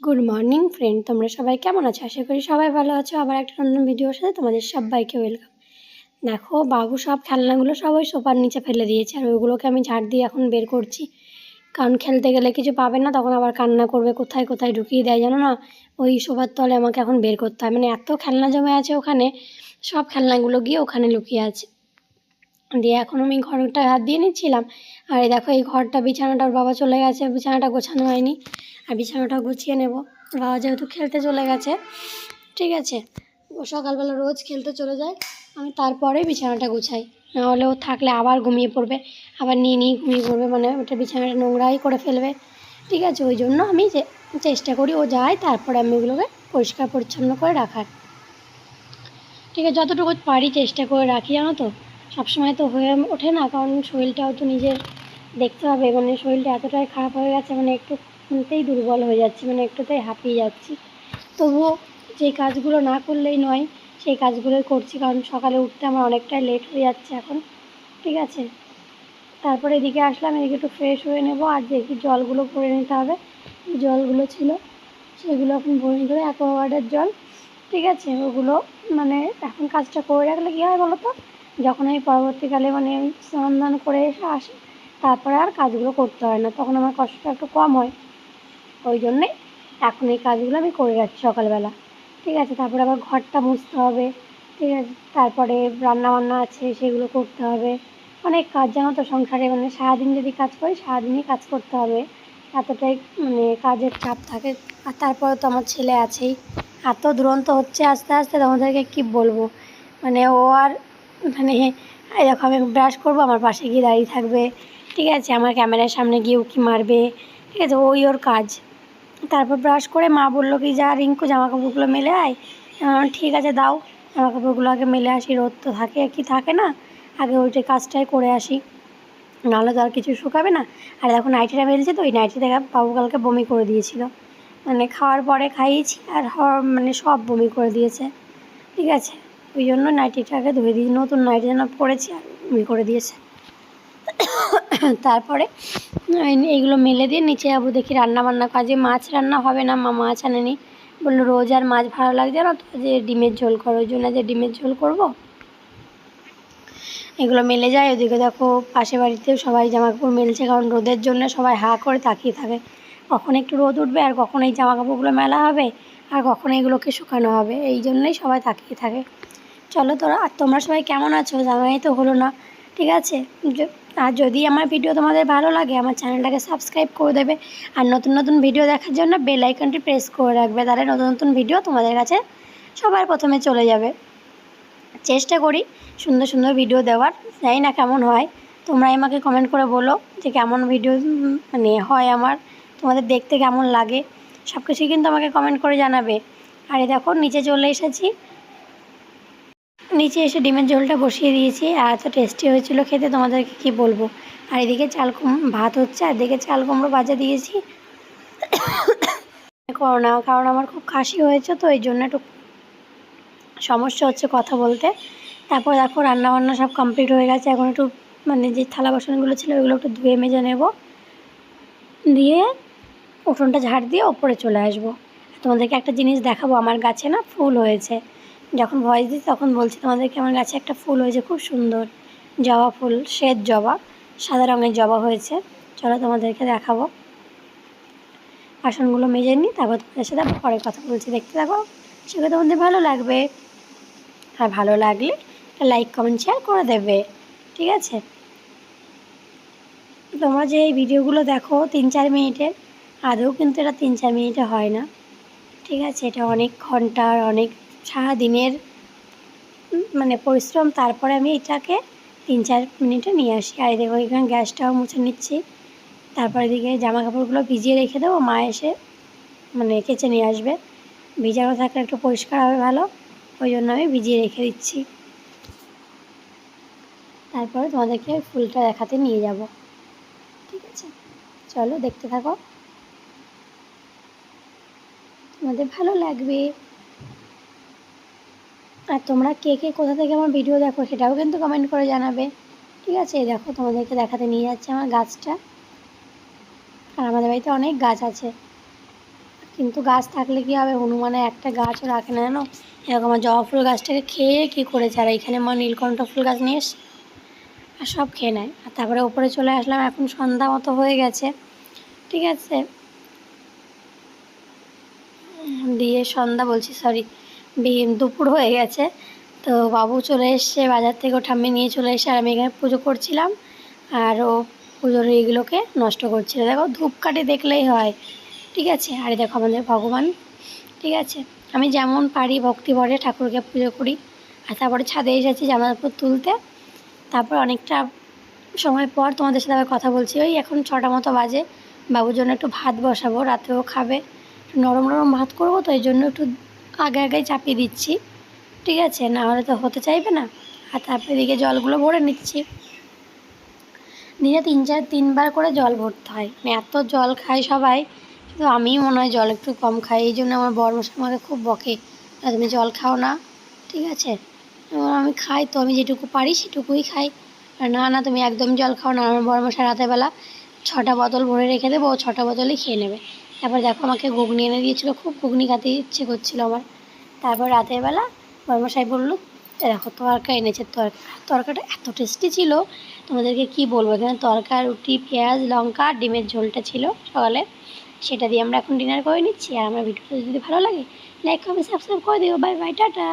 Good morning friend তোমরা সবাই কেমন আছো? আশা করি সবাই ভালো আছো। আবার একটা নতুন ভিডিওর সাথে তোমাদের সবাইকে ওয়েলকাম দেখো, বাবু সব খেলনাগুলো সবাই সোফার নিচে ফেলে দিয়েছে আর ওইগুলোকে আমি ঝাড় দিয়ে এখন বের করছি। কারণ খেলতে গেলে কিছু পাবে না, তখন আবার কান্না করবে, কোথায় কোথায় ঢুকিয়ে দেয় জানো না? ওই সোফার তলে আমাকে এখন বের করতে হয়। মানে এত খেলনা জমে আছে ওখানে, সব খেলনাগুলো গিয়ে ওখানে লুকিয়ে আছে। দিয়ে এখন আমি ঘরটা হাত দিয়ে নিচ্ছিলাম। আর এই দেখো এই ঘরটা, বিছানাটা, ওর বাবা চলে গেছে বিছানাটা গোছানো হয়নি। আর বিছানাটা গুছিয়ে নেব। বাবা যেহেতু খেলতে চলে গেছে, ঠিক আছে? ও সকালবেলা রোজ খেলতে চলে যায়, আমি তারপরে বিছানাটা গুছাই। নাহলে ও থাকলে আবার ঘুমিয়ে পড়বে, আবার নিয়ে নিয়ে ঘুমিয়ে পড়বে মানে ওটা বিছানাটা নোংরাই করে ফেলবে। ঠিক আছে, ওই জন্য আমি যে চেষ্টা করি ও যায়, তারপরে আমি ওগুলোকে পরিষ্কার পরিচ্ছন্ন করে রাখার। ঠিক আছে, যতটুকু পারি চেষ্টা করে রাখি, জানো তো? সবসময় তো হয়ে ওঠে না, কারণ শরীরটাও তো নিজের দেখতে হবে। মানে শরীরটা এতটাই খারাপ হয়ে গেছে মানে একটু খুনতেই দুর্বল হয়ে যাচ্ছি মানে একটুতেই হাঁপিয়ে যাচ্ছি। তবুও যেই কাজগুলো না করলেই নয়, সেই কাজগুলোই করছি, কারণ সকালে উঠতে আমার অনেকটাই লেট হয়ে যাচ্ছে এখন, ঠিক আছে? তারপরে এদিকে আসলাম, এদিকে একটু ফ্রেশ হয়ে নেব, আর দেখি জলগুলো ভরে নিতে হবে জলগুলো ছিল, সেগুলো এখন ভরে নিতে হবে অ্যাকোয়াগার্ডের জল, ঠিক আছে? ওগুলো মানে এখন কাজটা করে রাখলে কী হয় বলো তো যখন আমি পরবর্তীকালে মানে স্নান দান করে এসে আসি, তারপরে আর কাজগুলো করতে হয় না। তখন আমার কষ্টটা একটু কম হয়। ওই জন্যে এখন এই কাজগুলো আমি করে রাখছি সকালবেলা। ঠিক আছে, তারপরে আবার ঘরটা মুছতে হবে। ঠিক আছে, তারপরে রান্না বান্না আছে, সেগুলো করতে হবে। অনেক কাজ, জানো তো, সংসারে মানে সারাদিন যদি কাজ করি, সারাদিনই কাজ করতে হবে। এতটাই মানে কাজের চাপ থাকে। আর তারপরে তো আমার ছেলে আছেই। এত দুরন্ত হচ্ছে আস্তে আস্তে তোমাদেরকে কী বলব? মানে ও আর মানে এই দেখো আমি ব্রাশ করব, আমার পাশে গিয়ে দাঁড়িয়ে থাকবে। ঠিক আছে, আমার ক্যামেরার সামনে গিয়ে উকি মারবে। ঠিক আছে, ওই ওর কাজ। তারপর ব্রাশ করে মা বলল কি, যা রিঙ্কু জামা কাপড়গুলো মেলে আয়। ঠিক আছে, দাও। জামা কাপড়গুলো আগে মেলে আসি, রোদ তো থাকে কি থাকে না? আগে ওইটা কাজটাই করে আসি। নাহলে তো আর কিছু শুকাবে না। আর দেখো নাইটিটা মেলছে তো, ওই নাইটি থেকে বাবু কালকে বমি করে দিয়েছিল। মানে খাওয়ার পরে খাইয়েছি, আর মানে সব বমি করে দিয়েছে। ঠিক আছে ওই জন্য নাইটিটাকে ধুয়ে দিয়ে নতুন নাইটি যেন পরেছি আর বমি করে দিয়েছে। তারপরে, এই- এইগুলো মেলে দিয়ে নিচে যাব, দেখি রান্না বান্না কাজে মাছ রান্না হবে না, মা মাছ আনেনি। বলল, রোজ আর মাছ ভালো লাগছে না তো? যে ডিমের ঝোল করো, ওই জন্য যে ডিমের ঝোল করব। এগুলো মেলে যায়, ওদিকে দেখো পাশে বাড়িতেও সবাই জামা কাপড় মেলছে, কারণ রোদের জন্য সবাই হা করে তাকিয়ে থাকে। কখন একটু রোদ উঠবে আর কখন এই জামা কাপড়গুলো মেলা হবে, আর কখন এগুলোকে শুকানো হবে, এই জন্যই সবাই তাকিয়ে থাকে। চলো তোরা, আর তোমরা সবাই কেমন আছো? জানাই তো হলো না, ঠিক আছে? আর যদি আমার ভিডিও তোমাদের ভালো লাগে, আমার চ্যানেলটাকে সাবস্ক্রাইব করে দেবে, আর নতুন নতুন ভিডিও দেখার জন্য বেল আইকনটি প্রেস করে রাখবে, তাহলে নতুন নতুন ভিডিও তোমাদের কাছে সবার প্রথমে চলে যাবে। চেষ্টা করি সুন্দর সুন্দর ভিডিও দেওয়ার, জানি না কেমন হয়। তোমরাই আমাকে কমেন্ট করে বলো যে কেমন ভিডিও মানে হয় আমার, তোমাদের দেখতে কেমন লাগে সব কিছুই কিন্তু আমাকে কমেন্ট করে জানাবে। আর দেখো, নিচে চলে এসেছি। নিচে এসে ডিমের ঝোলটা বসিয়ে দিয়েছি, আর এত টেস্টি হয়েছিল খেতে, তোমাদেরকে কি বলব? আর এদিকে চাল ভাত হচ্ছে, আর এদিকে চাল কুমড়ো ভাজা দিয়েছি। করোনা, কারণ আমার খুব কাশি হয়েছে, তো এই জন্য একটু সমস্যা হচ্ছে কথা বলতে। তারপর দেখো রান্না বান্না সব কমপ্লিট হয়ে গেছে, এখন একটু মানে যে থালা বাসনগুলো ছিল, ওগুলো একটু ধুয়ে মেজে নেব। দিয়ে উঠোনটা ঝাড় দিয়ে ওপরে চলে আসব। তোমাদেরকে একটা জিনিস দেখাবো, আমার গাছে না ফুল হয়েছে। যখন ভয়েস দিই তখন বলছি, তোমাদেরকে আমার গাছে একটা ফুল হয়েছে, খুব সুন্দর। জবা ফুল, শ্বেত জবা, সাদা রঙের জবা হয়েছে। চলো তোমাদেরকে দেখাবো। আসনগুলো মেজে নিই, তারপর তোমাদের সাথে পরে কথা বলছি। দেখতে থাকো, সেগুলো তোমাদের ভালো লাগবে। আর ভালো লাগলে লাইক কমেন্ট শেয়ার করে দেবে। ঠিক আছে? তোমরা যে এই ভিডিওগুলো দেখো তিন চার মিনিটের আদৌ কিন্তু এটা তিন চার মিনিটে হয় না। ঠিক আছে? এটা অনেক ঘণ্টার, অনেক সারাদিনের মানে পরিশ্রম, তারপরে আমি এটাকে তিন চার মিনিটে নিয়ে আসি। আর দেখো এখানে গ্যাসটাও মুছে নিচ্ছি। তারপরে এদিকে জামা কাপড়গুলো ভিজিয়ে রেখে দেবো। মা এসে মানে কেচে নিয়ে আসবে। ভিজানো থাকলে একটু পরিষ্কার হবে ভালো। ওই জন্য আমি ভিজিয়ে রেখে দিচ্ছি। তারপরে তোমাদেরকে ফুলটা দেখাতে নিয়ে যাব। ঠিক আছে? চলো দেখতে থাকো। তোমাদের ভালো লাগবে। আর তোমরা কে কে কোথা থেকে আমার ভিডিও দেখো সেটাও কিন্তু কমেন্ট করে জানাবে। ঠিক আছে দেখো তোমাদেরকে দেখাতে নিয়ে যাচ্ছে আমার গাছটা। আর আমাদের বাড়িতে অনেক গাছ আছে। কিন্তু গাছ থাকলে কী হবে? হনুমানে একটা গাছও রাখে না জানো? এরকম আমার জবা ফুল গাছটাকে খেয়ে কী করেছে? আর এইখানে মা নীলকণ্ঠ ফুল গাছ নিয়ে এসছে। আর সব খেয়ে নেয়। আর তারপরে ওপরে চলে আসলাম, এখন সন্ধ্যা মতো হয়ে গেছে। ঠিক আছে? দিয়ে সন্ধ্যা বলছি সরি দুপুর হয়ে গেছে। তো বাবু চলে এসছে, বাজার থেকে ও ঠাম্মি নিয়ে চলে এসে আর আমি এখানে পুজো করছিলাম। আর ও পুজোর এইগুলোকে নষ্ট করছিল। দেখো, ধূপকাঠি দেখলেই হয়। ঠিক আছে? আর দেখো আমাদের ভগবান। ঠিক আছে? আমি যেমন পারি ভক্তি ভরে ঠাকুরকে পুজো করি। আর তারপরে ছাদে এসেছি জামার উপর তুলতে। তারপর অনেকটা সময় পর তোমাদের সাথে আবার কথা বলছি। ওই এখন ছটা মতো বাজে। বাবুর জন্য একটু ভাত বসাবো, রাতেও খাবে। নরম নরম ভাত করব, তো এই জন্য একটু আগে আগে চাপিয়ে দিচ্ছি ঠিক আছে? না হলে তো হতে চাইবে না। আর তারপরে এদিকে জলগুলো ভরে নিচ্ছি। দিনে তিন চার তিনবার করে জল ভরতে হয়। মানে এত জল খায় সবাই কিন্তু আমিই মনে হয় জল একটু কম খাই। এই জন্য আমার বর মশাই আমাকে খুব বকে। "না, তুমি জল খাও না ঠিক আছে? আমি খাই তো আমি যেটুকু পারি সেটুকুই খাই। না না তুমি একদম জল খাও না। আমার বর মশাই রাতেরবেলা ছটা বোতল ভরে রেখে দেবো ও ছটা বোতলই খেয়ে নেবে। তারপর দেখো আমাকে ঘুগনি এনে দিয়েছিলো, খুব ঘুগনি খেতে ইচ্ছে করছিল আমার। তারপর রাতের বেলা বর্মাশাই বলল দেখো, তরকা এনেছে, তরকা। তরকাটা এত টেস্টি ছিল, তোমাদেরকে কি বলব? এখানে তরকা, রুটি, পেঁয়াজ, লঙ্কা, ডিমের ঝোলটা ছিল সকালে। সেটা দিয়ে আমরা এখন ডিনার করে নিচ্ছি। আর আমার ভিডিওটা যদি ভালো লাগে লাইক কমেন্ট সাবস্ক্রাইব করে দিও। Bye bye tata.